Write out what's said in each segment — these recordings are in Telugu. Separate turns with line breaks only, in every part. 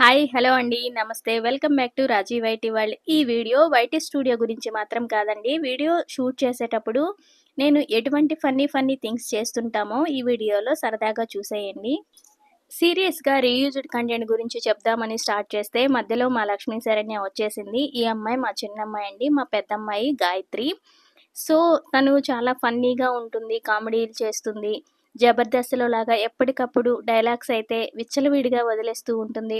హాయ్ హలో అండి. నమస్తే. Welcome back to Rajiv YT world. ఈ వీడియో వైటీ స్టూడియో గురించి మాత్రం కాదండి. వీడియో షూట్ చేసేటప్పుడు నేను ఎటువంటి ఫన్నీ ఫన్నీ థింగ్స్ చేస్తుంటామో ఈ వీడియోలో సరదాగా చూసేయండి. సీరియస్గా రీయూజ్డ్ కంటెంట్ గురించి చెప్దామని స్టార్ట్ చేస్తే మధ్యలో మా లక్ష్మీ శరణ్య వచ్చేసింది. ఈ అమ్మాయి మా చిన్నమ్మాయి అండి. మా పెద్దమ్మాయి గాయత్రి. సో తను చాలా ఫన్నీగా ఉంటుంది కామెడీలు చేస్తుంది. జబర్దస్త్లో లాగా ఎప్పటికప్పుడు డైలాగ్స్ అయితే విచ్చలవిడిగా వదిలేస్తూ ఉంటుంది.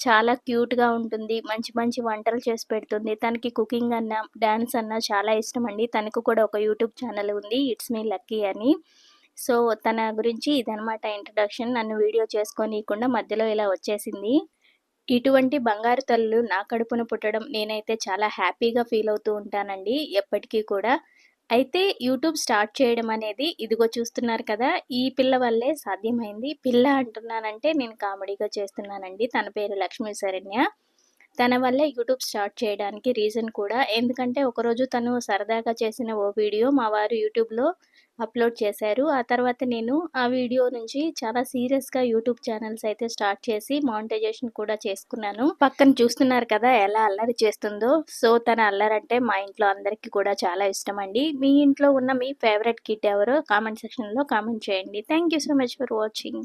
చాలా క్యూట్గా ఉంటుంది. మంచి మంచి వంటలు చేసి పెడుతుంది. తనకి కుకింగ్ అన్న డ్యాన్స్ అన్న చాలా ఇష్టం అండి. తనకు కూడా ఒక యూట్యూబ్ ఛానల్ ఉంది. ఇట్స్ మీ లక్కీ అని. సో తన గురించి ఇదనమాట ఇంట్రడక్షన్. నన్ను వీడియో చేసుకోనీయకుండా మధ్యలో ఇలా వచ్చేసింది. ఇటువంటి బంగారు తల్లులు నా కడుపున పుట్టడం నేనైతే చాలా హ్యాపీగా ఫీల్ అవుతూ ఉంటానండి. ఎప్పటికీ కూడా అయితే యూట్యూబ్ స్టార్ట్ చేయడం అనేది ఇదిగో చూస్తున్నారు కదా ఈ పిల్ల వల్లే సాధ్యమైంది. పిల్ల అంటున్నానంటే నేను కామెడీగా చేస్తున్నానండి. తన పేరు లక్ష్మీ శరణ్య తన వల్లే యూట్యూబ్ స్టార్ట్ చేయడానికి రీజన్ కూడా. ఎందుకంటే ఒకరోజు తను సరదాగా చేసిన ఓ వీడియో మా వారు యూట్యూబ్లో అప్లోడ్ చేశారు. ఆ తర్వాత నేను ఆ వీడియో నుంచి చాలా సీరియస్గా యూట్యూబ్ ఛానల్స్ అయితే స్టార్ట్ చేసి మానిటైజేషన్ కూడా చేసుకున్నాను. పక్కన చూస్తున్నారు కదా ఎలా అల్లరి చేస్తుందో. సో తన అల్లరంటే మా ఇంట్లో అందరికీ కూడా చాలా ఇష్టం అండి మీ ఇంట్లో ఉన్న మీ ఫేవరెట్ కిట్ ఎవరో కామెంట్ సెక్షన్లో కామెంట్ చేయండి. Thank you so much for watching.